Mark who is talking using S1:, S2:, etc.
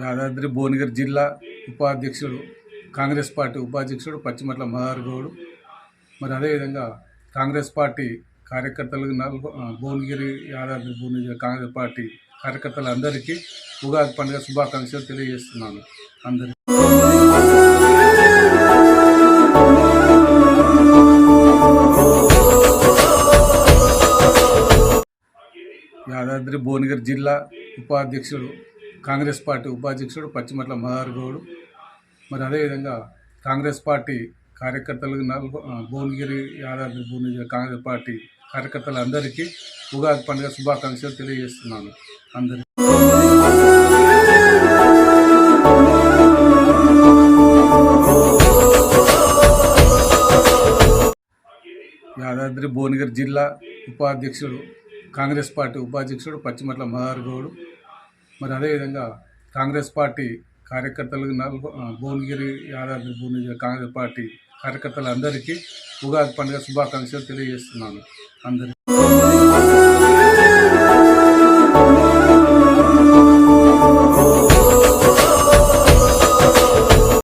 S1: యాదాద్రి భువనగిరి జిల్లా ఉపాధ్యక్షుడు కాంగ్రెస్ పార్టీ ఉపాధ్యక్షుడు పచ్చిమట్ల మహారగౌడు గౌడ్ మరి అదేవిధంగా కాంగ్రెస్ పార్టీ కార్యకర్తలకు నల్గొ భువనగిరి యాదాద్రి భువనగిరి కాంగ్రెస్ పార్టీ కార్యకర్తలందరికీ ఉగాది పండుగ శుభాకాంక్షలు తెలియజేస్తున్నాను అందరికీ. యాదాద్రి భువనగిరి జిల్లా ఉపాధ్యక్షుడు కాంగ్రెస్ పార్టీ ఉపాధ్యక్షుడు పచ్చిమట్ల మదార్ గౌడ్ మరి అదేవిధంగా కాంగ్రెస్ పార్టీ కార్యకర్తలకు నల్గొ భువనగిరి యాదాద్రి భువనగిరి కాంగ్రెస్ పార్టీ కార్యకర్తలందరికీ ఉగాది పండుగ శుభాకాంక్షలు తెలియజేస్తున్నాను. అందరికీ. యాదాద్రి భువనగిరి జిల్లా ఉపాధ్యక్షుడు కాంగ్రెస్ పార్టీ ఉపాధ్యక్షుడు పచ్చిమట్ల మదార్ గౌడ్ మరి అదేవిధంగా కాంగ్రెస్ పార్టీ కార్యకర్తలకు నల్గొ భువనగిరి యాదాద్రి భువనగిరి కాంగ్రెస్ పార్టీ కార్యకర్తలందరికీ ఉగాది పండుగ శుభాకాంక్షలు తెలియజేస్తున్నాను. అందరికీ.